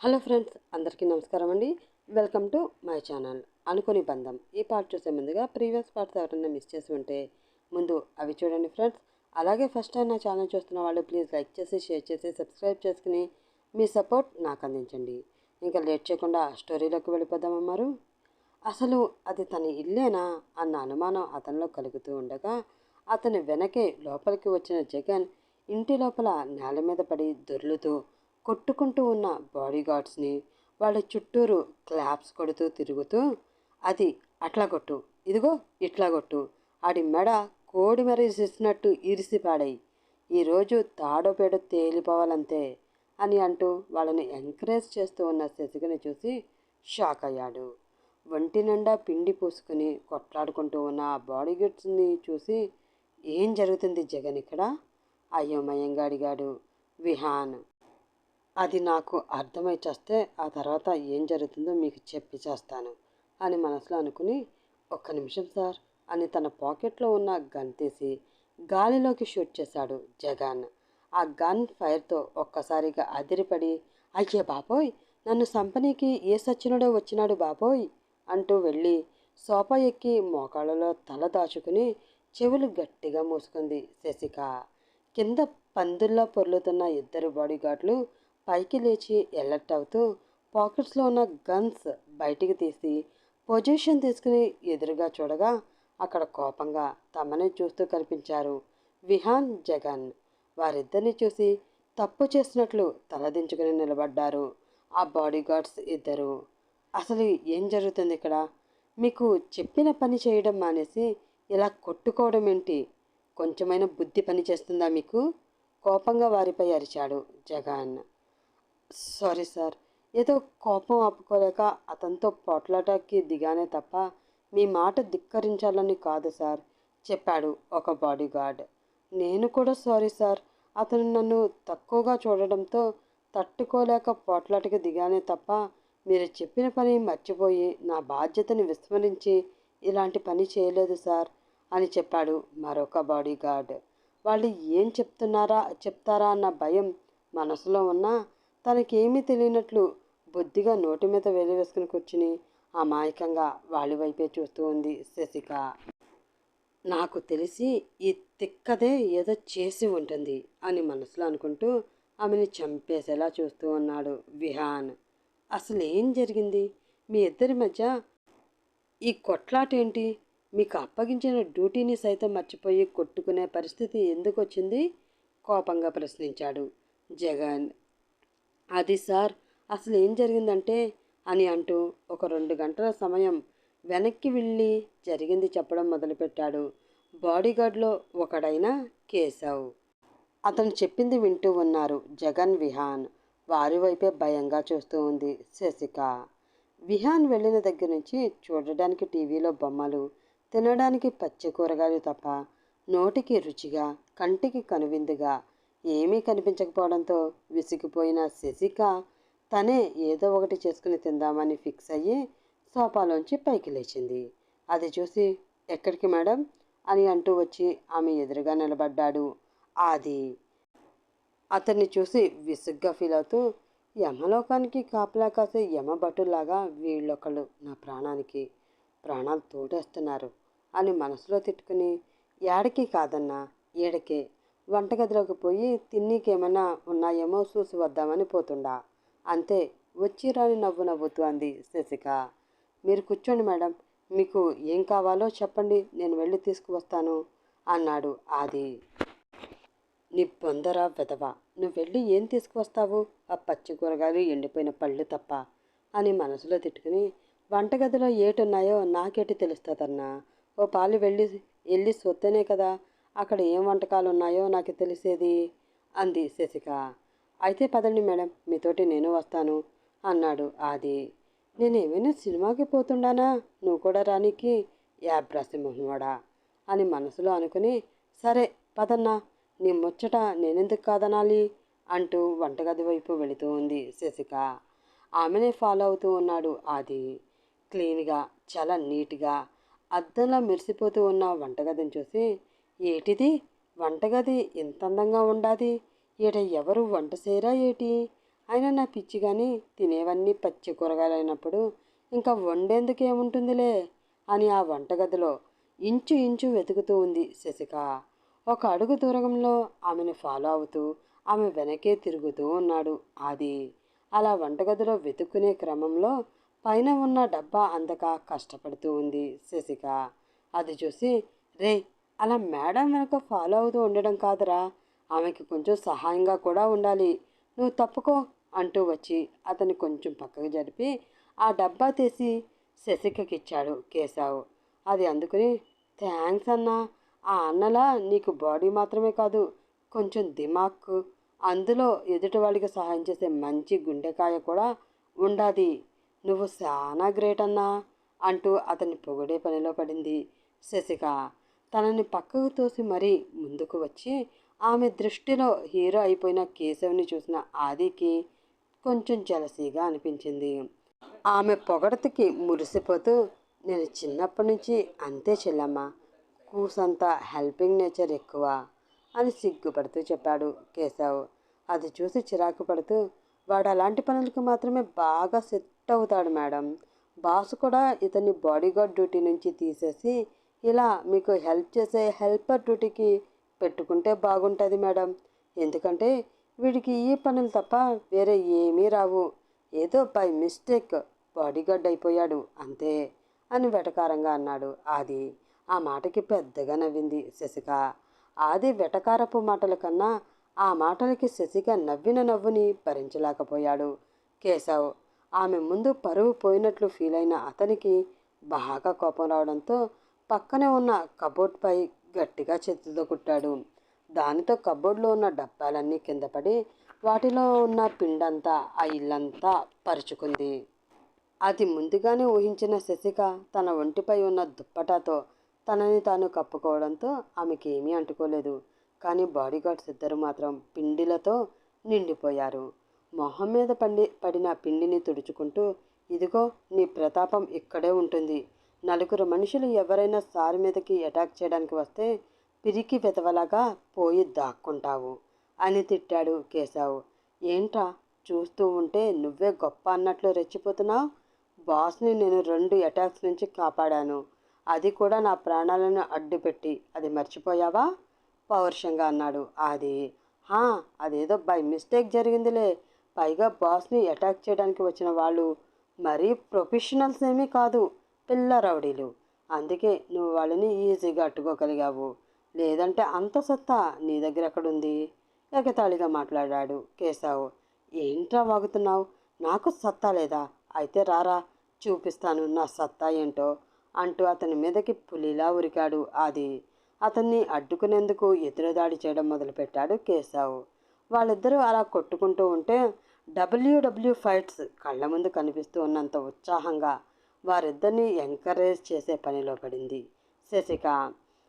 Hello friends అందరికీ నమస్కారం అండి. Welcome to my channel. అనుకుని బంధం. ఈ పార్ట్ చూసే ముందుగా ప్రీవియస్ పార్ట్స్ ఎవరైనా మిస్ చేసి ఉంటే ముందు అవి చూడండి ఫ్రెండ్స్. అలాగే ఫస్ట్ టైం నా ఛానల్ చూస్తున్న వాళ్ళు ప్లీజ్ లైక్ చేసి షేర్ చేసి సబ్స్క్రైబ్ చేసుకుని మీ సపోర్ట్ నాకు అందించండి. ఇంకా లేట్ చేయకుండా స్టోరీలోకి వెళ్ళిపోదామన్నారు అసలు అది తన ఇల్లేనా అన్న అనుమానం అతనిలో కలుగుతూ ఉండగా అతని వెనకే లోపలికి వచ్చిన జగన్ ఇంటి లోపల నేల మీద పడి దొర్లుతూ కొట్టుకుంటూ ఉన్న బాడీగార్డ్స్ని వాళ్ళ చుట్టూరు క్లాప్స్ కొడుతూ తిరుగుతూ అది అట్లా కొట్టు ఇదిగో ఇట్లా కొట్టు ఆడి మెడ కోడి మెరిసినట్టు ఇరిసి పాడాయి ఈరోజు తాడోపేడ తేలిపోవాలంతే అని అంటూ వాళ్ళని ఎంకరేజ్ చేస్తూ ఉన్న శశికని చూసి షాక్ అయ్యాడు. ఒంటి నిండా పిండి పూసుకుని కొట్లాడుకుంటూ ఉన్న ఆ బాడీగార్డ్స్ని చూసి ఏం జరుగుతుంది జగన్ ఇక్కడ? అయోమయంగా అడిగాడు విహాన్. అది నాకు అర్థమై చేస్తే ఆ తర్వాత ఏం జరుగుతుందో మీకు చెప్పి చేస్తాను అని మనసులో అనుకుని ఒక్క నిమిషం సార్ అని తన పాకెట్లో ఉన్న గన్ తీసి గాలిలోకి షూట్ చేశాడు జగన్. ఆ గన్ ఫైర్తో ఒక్కసారిగా అదిరిపడి అయ్యే బాబోయ్! నన్ను సంపనీకి ఏ సచ్చినడో వచ్చినాడు బాబోయ్! అంటూ వెళ్ళి సోఫా ఎక్కి మోకాళ్ళలో తల దాచుకుని చెవులు గట్టిగా మూసుకుంది శశిక. కింద పందుల్లో పొర్లుతున్న ఇద్దరు బాడీగార్డులు పైకి లేచి ఎలర్ట్ అవుతూ పాకెట్స్లో ఉన్న గన్స్ బయటికి తీసి పొజిషన్ తీసుకుని ఎదురుగా చూడగా అక్కడ కోపంగా తమనే చూస్తూ కనిపించారు విహాన్ జగన్. వారిద్దరిని చూసి తప్పు చేసినట్లు తలదించుకుని నిలబడ్డారు ఆ బాడీగార్డ్స్ ఇద్దరు. అసలు ఏం జరుగుతుంది ఇక్కడ? మీకు చెప్పిన పని చేయడం మానేసి ఇలా కొట్టుకోవడం ఏంటి? కొంచెమైనా బుద్ధి పని చేస్తుందా మీకు? కోపంగా వారిపై అరిచాడు జగన్. Sorry sir. ఏదో కోపం ఆపుకోలేక అతనితో పోట్లాటకి దిగానే తప్ప మీ మాట ధిక్కరించాలని కాదు సార్ చెప్పాడు ఒక బాడీగార్డ్ నేను కూడా సారీ సార్. అతను నన్ను తక్కువగా చూడడంతో తట్టుకోలేక పోట్లాటకి దిగానే తప్ప మీరు చెప్పిన పని మర్చిపోయి నా బాధ్యతని విస్మరించి ఇలాంటి పని చేయలేదు సార్ అని చెప్పాడు మరొక బాడీగార్డ్ వాళ్ళు ఏం చెప్తున్నారా చెప్తారా అన్న భయం మనసులో ఉన్నా తనకేమీ తెలియనట్లు బుద్ధిగా నోటి మీద వేలు వేసుకుని కూర్చుని అమాయకంగా వాళ్ళ వైపే చూస్తూ ఉంది శశిక. నాకు తెలిసి ఈ తిక్కదే ఏదో చేసి ఉంటుంది అని మనసులో అనుకుంటూ ఆమెని చంపేసేలా చూస్తూ ఉన్నాడు విహాన్. అసలు ఏం జరిగింది? మీ ఇద్దరి మధ్య ఈ కొట్లాటేంటి? మీకు అప్పగించిన డ్యూటీని సైతం మర్చిపోయి కొట్టుకునే పరిస్థితి ఎందుకు వచ్చింది కోపంగా ప్రశ్నించాడు జగన్. అది సార్ అసలు ఏం జరిగిందంటే అని అంటూ ఒక రెండు గంటల సమయం వెనక్కి వెళ్ళి జరిగింది చెప్పడం మొదలుపెట్టాడు. బాడీగార్డ్లో ఒకడైన కేశవ్. అతను చెప్పింది వింటూ ఉన్నారు జగన్ విహాన్. వారి వైపే భయంగా చూస్తూ ఉంది శశిక. విహాన్ వెళ్ళిన దగ్గర నుంచి చూడడానికి టీవీలో బొమ్మలు తినడానికి పచ్చి కూరగాయలు తప్ప నోటికి రుచిగా కంటికి కనువిందుగా ఏమీ కనిపించకపోవడంతో విసిగిపోయిన శశిక తనే ఏదో ఒకటి చేసుకుని తిందామని ఫిక్స్ అయ్యి సోఫాలోంచి పైకి లేచింది. అది చూసి ఎక్కడికి మేడం? అని అంటూ వచ్చి ఆమె ఎదురుగా నిలబడ్డాడు. ఆది అతన్ని చూసి విసుగ్గా ఫీల్ అవుతూ యమలోకానికి కాపలా కాసే యమభటులాగా వీళ్ళొకళ్ళు నా ప్రాణానికి ప్రాణాలు తోడేస్తున్నారు అని మనసులో తిట్టుకుని ఏడకి కాదన్నా ఏడకే వంటగదిలోకి పోయి తిన్నీకేమైనా ఉన్నాయేమో చూసి వద్దామని పోతుండా. అంతే వచ్చి రాని నవ్వు నవ్వుతూ అంది శశిక. మీరు కూర్చోండి మేడం మీకు ఏం కావాలో చెప్పండి నేను వెళ్ళి తీసుకువస్తాను అన్నాడు ఆది. నీ బొందర వెధవ నువ్వు వెళ్ళి ఏం తీసుకువస్తావు? ఆ పచ్చి కూరగాయలు ఎండిపోయిన పళ్ళు తప్ప అని మనసులో తిట్టుకుని వంటగదిలో ఏటున్నాయో నాకేటి తెలుస్తుందన్నా? ఓ పాలు వెళ్ళి వెళ్ళి సొత్తేనే కదా అక్కడ ఏం వంటకాలు ఉన్నాయో నాకు తెలిసేది అంది శశిక. అయితే పదండి మేడం మీతోటి నేను వస్తాను అన్నాడు ఆది. నేనేమైనా సినిమాకి పోతుండానా? నువ్వు కూడా రానికి యాబ్రాసి మొహమోడా అని మనసులో అనుకుని సరే పదన్నా నీ ముచ్చట నేనెందుకు కాదనాలి? అంటూ వంటగది వైపు వెళుతూ ఉంది శశిక. ఆమెనే ఫాలో అవుతూ ఉన్నాడు ఆది. క్లీన్గా చాలా నీట్గా అద్దంలో మెరిసిపోతూ ఉన్న వంటగదిని చూసి ఏటిది? వంటగది ఇంత అందంగా ఉండాది. ఈడ ఎవరు వంట చేయరా ఏటి? అయినా నా పిచ్చి కానీ తినేవన్నీ పచ్చి కూరగాయలైనప్పుడు ఇంకా వండేందుకు ఏముంటుందిలే అని ఆ వంటగదిలో ఇంచు ఇంచు వెతుకుతూ ఉంది శశిక. ఒక అడుగు దూరంలో ఆమెను ఫాలో అవుతూ ఆమె వెనకే తిరుగుతూ ఉన్నాడు ఆది. అలా వంటగదిలో వెతుక్కునే క్రమంలో పైన ఉన్న డబ్బా అందక కష్టపడుతూ ఉంది శశిక. అది చూసి రే అలా మేడం వెనక ఫాలో అవుతూ ఉండడం కాదురా. ఆమెకి కొంచెం సహాయంగా కూడా ఉండాలి. నువ్వు తప్పుకో అంటూ వచ్చి అతన్ని కొంచెం పక్కకు జరిపి ఆ డబ్బా తీసి శశికకి ఇచ్చాడు కేశావు. అది అందుకుని థ్యాంక్స్ అన్నా. ఆ అన్నలా నీకు బాడీ మాత్రమే కాదు కొంచెం దిమాక్. అందులో ఎదుటి వాళ్ళకి సహాయం చేసే మంచి గుండెకాయ కూడా ఉండాది. నువ్వు చాలా గ్రేట్ అన్నా అంటూ అతన్ని పొగిడే పనిలో పడింది శశిక. తనని పక్కకు తోసి మరీ ముందుకు వచ్చి ఆమె దృష్టిలో హీరో అయిపోయిన కేశవ్ని చూసిన ఆదికి కొంచెం జలసీగా అనిపించింది. ఆమె పొగడతకి మురిసిపోతూ నేను చిన్నప్పటి నుంచి అంతే చెల్లమ్మ కూసంత హెల్పింగ్ నేచర్ ఎక్కువ అని సిగ్గుపడుతూ చెప్పాడు కేశవ్. అది చూసి చిరాకు పడుతూ వాడు అలాంటి పనులకు మాత్రమే బాగా సెట్ అవుతాడు మేడం. బాస్ కూడా ఇతన్ని బాడీగార్డ్ డ్యూటీ నుంచి తీసేసి ఇలా మీకు హెల్ప్ చేసే హెల్పర్ డ్యూటీకి పెట్టుకుంటే బాగుంటుంది మేడం. ఎందుకంటే వీడికి ఈ పనులు తప్ప వేరే ఏమీ రావు. ఏదో బై మిస్టేక్ బాడీగార్డ్ అయిపోయాడు అంతే అని వెటకారంగా అన్నాడు ఆది. ఆ మాటకి పెద్దగా నవ్వింది శశిక. ఆది వెటకారపు మాటల కన్నా ఆ మాటలకి శశిక నవ్విన నవ్వుని భరించలేకపోయాడు. కేశవ్ ఆమె ముందు పరువు పోయినట్లు ఫీల్ అయిన అతనికి బాగా కోపం రావడంతో పక్కనే ఉన్న కబోర్డ్పై గట్టిగా చేతితో కుట్టాడు. దానితో కబోర్డ్లో ఉన్న డబ్బాలన్నీ కింద పడి వాటిలో ఉన్న పిండంతా ఆ ఇల్లంతా పరుచుకుంది. అది ముందుగానే ఊహించిన శశిక తన ఒంటిపై ఉన్న దుప్పటాతో తనని తాను కప్పుకోవడంతో ఆమెకి ఏమీ అంటుకోలేదు. కానీ బాడీగార్డ్స్ ఇద్దరు మాత్రం పిండిలతో నిండిపోయారు. మొహం మీద పండి పడిన పిండిని తుడుచుకుంటూ ఇదిగో నీ ప్రతాపం ఇక్కడే ఉంటుంది. నలుగురు మనుషులు ఎవరైనా సారి మీదకి అటాక్ చేయడానికి వస్తే పిరికి వెతవలాగా పోయి దాక్కుంటావు అని తిట్టాడు కేశావు. ఏంట్రా? చూస్తూ ఉంటే నువ్వే గొప్ప అన్నట్లు రెచ్చిపోతున్నావు? బాస్ని నేను రెండు అటాక్స్ నుంచి కాపాడాను. అది కూడా నా ప్రాణాలను అడ్డుపెట్టి. అది మర్చిపోయావా? పౌరుషంగా అన్నాడు అది హా అదేదో బై మిస్టేక్ జరిగిందిలే. పైగా బాస్ని అటాక్ చేయడానికి వచ్చిన వాళ్ళు మరీ ప్రొఫెషనల్స్ ఏమీ కాదు. పిల్ల రౌడీలు. అందుకే నువ్వు వాళ్ళని ఈజీగా అట్టుకోగలిగావు. లేదంటే అంత సత్తా నీ దగ్గర ఎక్కడుంది? ఎగతాళిగా మాట్లాడాడు కేశావు. ఏంట్రా వాగుతున్నావు? నాకు సత్తా లేదా? అయితే రారా చూపిస్తాను నా సత్తా ఏంటో అంటూ అతని మీదకి పులిలా ఉరికాడు ఆది. అతన్ని అడ్డుకునేందుకు ఎదురుదాడి చేయడం మొదలుపెట్టాడు కేశావు. వాళ్ళిద్దరూ అలా కొట్టుకుంటూ ఉంటే డబ్ల్యూడబ్ల్యూ ఫైట్స్ కళ్ళ ముందు కనిపిస్తూ ఉన్నంత ఉత్సాహంగా వారిద్దరిని ఎంకరేజ్ చేసే పనిలో పడింది. శశిక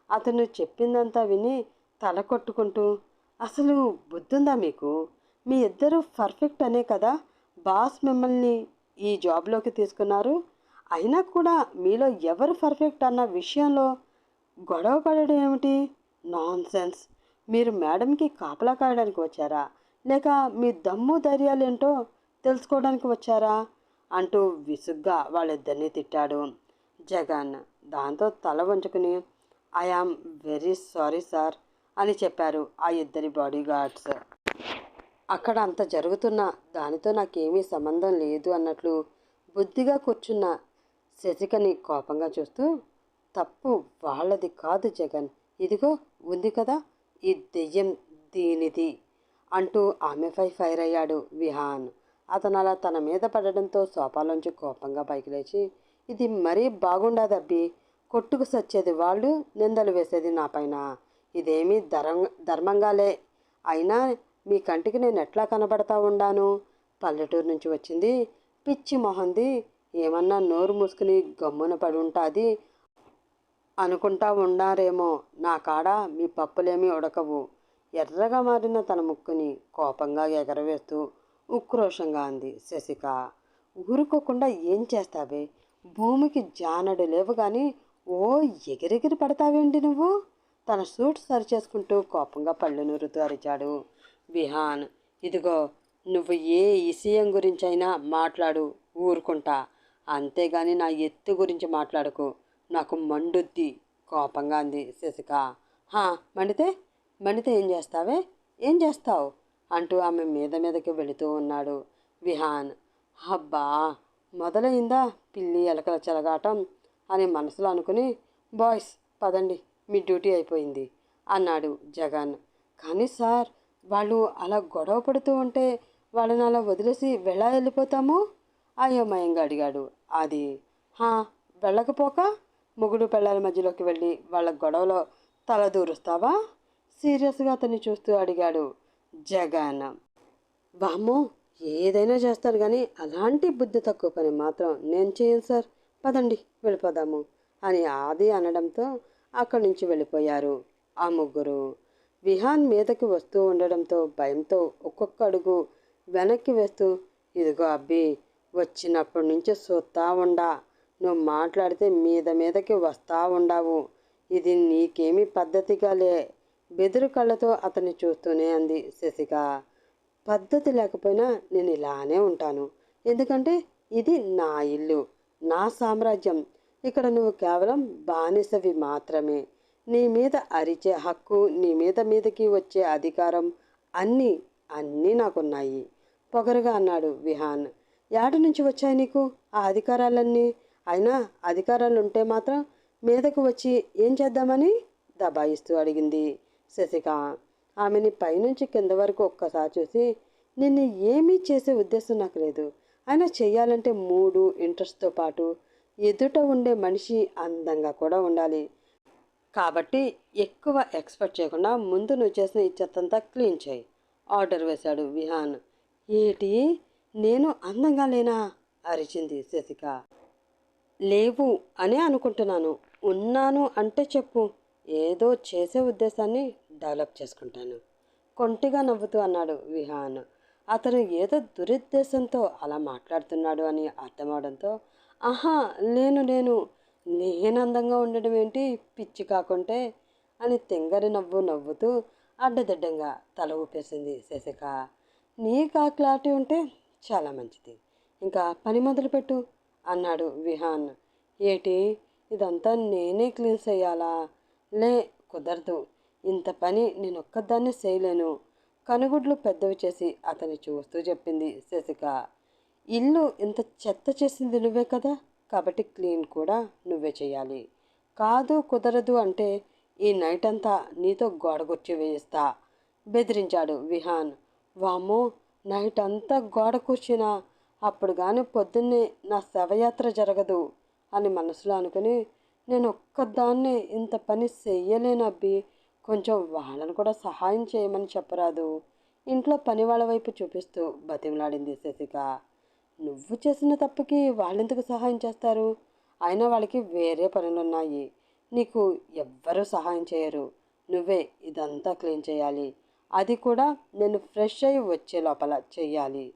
అతను చెప్పిందంతా విని తల కొట్టుకుంటూ అసలు బుద్ధుందా మీకు? మీ ఇద్దరు పర్ఫెక్ట్ అనే కదా బాస్ మిమ్మల్ని ఈ జాబ్లోకి తీసుకున్నారు. అయినా కూడా మీలో ఎవరు పర్ఫెక్ట్ అన్న విషయంలో గొడవ పడడం ఏమిటి? నాన్ సెన్స్ మీరు మేడంకి కాపలా కాయడానికి వచ్చారా? లేక మీ దమ్ము ధైర్యాలు ఏంటో తెలుసుకోవడానికి వచ్చారా? అంటూ విసుగ్గా వాళ్ళిద్దరిని తిట్టాడు జగన్. దాంతో తల వంచుకుని ఐ వెరీ సారీ సార్ అని చెప్పారు ఆ ఇద్దరి బాడీ గార్డ్స్ అక్కడ అంత జరుగుతున్న దానితో నాకేమీ సంబంధం లేదు అన్నట్లు బుద్ధిగా కూర్చున్న శశికని కోపంగా చూస్తూ తప్పు వాళ్ళది కాదు జగన్. ఇదిగో ఉంది కదా ఈ దెయ్యం దీనిది అంటూ ఆమెపై ఫైర్ అయ్యాడు విహాన్. అతను అలా తన మీద పడడంతో సోఫాలోంచి కోపంగా పైకి లేచి ఇది మరీ బాగుండదబ్బి కొట్టుకు సచ్చేది వాళ్ళు నిందలు వేసేది నా పైన. ఇదేమీ ధర్మ ధర్మంగాలే. అయినా మీ కంటికి నేను ఎట్లా కనబడతా ఉండాను? పల్లెటూరు నుంచి వచ్చింది పిచ్చి మొహంది ఏమన్నా నోరు మూసుకుని గమ్మున పడి ఉంటుంది అనుకుంటా ఉన్నారేమో నా కాడ మీ పప్పులేమీ ఉడకవు. ఎర్రగా మారిన తన ముక్కుని కోపంగా ఎగరవేస్తూ ఉక్రోషంగా అంది శశిక. ఊరుకోకుండా ఏం చేస్తావే? భూమికి జానడు లేవు కానీ ఓ ఎగిరెగిరి పడతావేంటి నువ్వు? తన సూట్ సరిచేసుకుంటూ కోపంగా పళ్ళు నూరుతూ అరిచాడు. విహాన్ ఇదిగో నువ్వు ఏ విషయం గురించి అయినా మాట్లాడు ఊరుకుంటా. అంతేగాని నా ఎత్తు గురించి మాట్లాడకు. నాకు మండుద్ది కోపంగా అంది శశిక. హా మండితే? మండితే ఏం చేస్తావే? ఏం చేస్తావు? అంటూ ఆమె మీద మీదకి వెళుతూ ఉన్నాడు. విహాన్ అబ్బా మొదలైందా పిల్లి ఎలకల చెలగాటం? అని మనసులో అనుకుని బాయ్స్ పదండి మీ డ్యూటీ అయిపోయింది అన్నాడు జగన్. కానీ సార్ వాళ్ళు అలా గొడవ పడుతూ ఉంటే వాళ్ళని అలా వదిలేసి వెళ్ళా వెళ్ళిపోతాము? అయోమయంగా అడిగాడు. అది హా వెళ్ళకపోక మొగుడు పెళ్ళాల మధ్యలోకి వెళ్ళి వాళ్ళ గొడవలో తల దూరుస్తావా సీరియస్గా అతన్ని చూస్తూ అడిగాడు. జగన్. బామ్మో ఏదైనా చేస్తారు కానీ అలాంటి బుద్ధి తక్కువ పని మాత్రం నేను చేయను సార్. పదండి వెళ్ళిపోదాము అని ఆది అనడంతో అక్కడి నుంచి వెళ్ళిపోయారు ఆ ముగ్గురు. విహాన్ మీదకి వస్తూ ఉండడంతో భయంతో ఒక్కొక్క అడుగు వెనక్కి వేస్తూ ఇదిగో అబ్బి వచ్చినప్పటి నుంచి చూస్తా ఉండా. నువ్వు మాట్లాడితే మీద మీదకి వస్తా ఉండావు. ఇది నీకేమీ పద్ధతిగా లే బెదురు కళ్ళతో అతన్ని చూస్తూనే అంది శశిక. పద్ధతి లేకపోయినా నేను ఇలానే ఉంటాను. ఎందుకంటే ఇది నా ఇల్లు నా సామ్రాజ్యం. ఇక్కడ నువ్వు కేవలం బానిసవి మాత్రమే. నీ మీద అరిచే హక్కు నీ మీద మీదకి వచ్చే అధికారం అన్నీ అన్నీ నాకున్నాయి. పొగరుగా అన్నాడు విహాన్. యాడి నుంచి వచ్చాయి నీకు ఆ అధికారాలన్నీ? అయినా అధికారాలు ఉంటే మాత్రం మీదకు వచ్చి ఏం చేద్దామని దబాయిస్తూ అడిగింది. శశిక ఆమెని పైనుంచి కింద వరకు ఒక్కసారి చూసి నిన్ను ఏమీ చేసే ఉద్దేశం నాకు లేదు. అయినా చేయాలంటే మూడు ఇంట్రెస్ట్తో పాటు ఎదుట ఉండే మనిషి అందంగా కూడా ఉండాలి. కాబట్టి ఎక్కువ ఎక్స్పెక్ట్ చేయకుండా ముందు నువ్వు చేసిన ఈ చెత్తంతా క్లీన్ చేయి. ఆర్డర్ వేశాడు విహాన్. ఏటి? నేను అందంగా లేనా? అరిచింది శశిక. లేవు అనే అనుకుంటున్నాను. ఉన్నాను అంటే చెప్పు. ఏదో చేసే ఉద్దేశాన్ని డెవలప్ చేసుకుంటాను. కొంటిగా నవ్వుతూ అన్నాడు విహాన్. అతను ఏదో దురుద్దేశంతో అలా మాట్లాడుతున్నాడు అని అర్థమవడంతో ఆహా లేను లేను నేను అందంగా ఉండడం ఏంటి? పిచ్చి కాకుంటే? అని తెంగరి నవ్వు నవ్వుతూ అడ్డదిడ్డంగా తల ఊపేసింది శశిక. నీకు ఆ క్లారిటీ ఉంటే చాలా మంచిది. ఇంకా పని మొదలుపెట్టు అన్నాడు విహాన్. ఏటి? ఇదంతా నేనే క్లీన్ చేయాలా? లే కుదరదు. ఇంత పని నేను ఒక్కదాన్నే చేయలేను. కనుగుడ్లు పెద్దవి చేసి అతన్ని చూస్తూ చెప్పింది శశిక. ఇల్లు ఇంత చెత్త చేసింది నువ్వే కదా? కాబట్టి క్లీన్ కూడా నువ్వే చేయాలి. కాదు కుదరదు అంటే ఈ నైట్ అంతా నీతో గోడగొచ్చి వేయిస్తా. బెదిరించాడు విహాన్. వామ్మో నైట్ అంతా గోడ కూర్చున్నా అప్పుడు కానీ పొద్దున్నే నా శవయాత్ర జరగదు అని మనసులో అనుకుని నేను ఒక్కదాన్నే ఇంత పని చెయ్యలేనబ్బి కొంచెం వాళ్ళను కూడా సహాయం చేయమని చెప్పరాదు. ఇంట్లో పని వాళ్ళ వైపు చూపిస్తూ బతిమలాడింది శశిక. నువ్వు చేసిన తప్పుకి వాళ్ళెందుకు సహాయం చేస్తారు? అయినా వాళ్ళకి వేరే పనులున్నాయి. నీకు ఎవ్వరూ సహాయం చేయరు. నువ్వే ఇదంతా క్లీన్ చేయాలి. అది కూడా నేను ఫ్రెష్ అయ్యి వచ్చే లోపల చెయ్యాలి.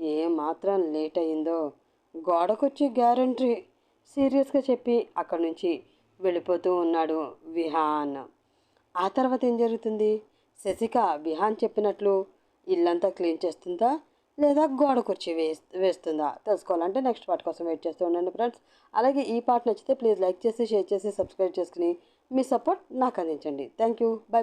ఏ మాత్రం లేట్ అయిందో గోడకొచ్చి గ్యారంటీ సీరియస్గా చెప్పి అక్కడి నుంచి వెళ్ళిపోతూ ఉన్నాడు విహాన్. ఆ తర్వాత ఏం జరుగుతుంది? శశిక విహాన్ చెప్పినట్లు ఇల్లంతా క్లీన్ చేస్తుందా? లేదా గోడ కుర్చీ వేస్ వేస్తుందా? తెలుసుకోవాలంటే నెక్స్ట్ పార్ట్ కోసం వెయిట్ చేస్తూ ఉండండి ఫ్రెండ్స్. అలాగే ఈ పార్ట్ నచ్చితే ప్లీజ్ లైక్ చేసి షేర్ చేసి సబ్స్క్రైబ్ చేసుకుని మీ సపోర్ట్ నాకు అందించండి. Thank you by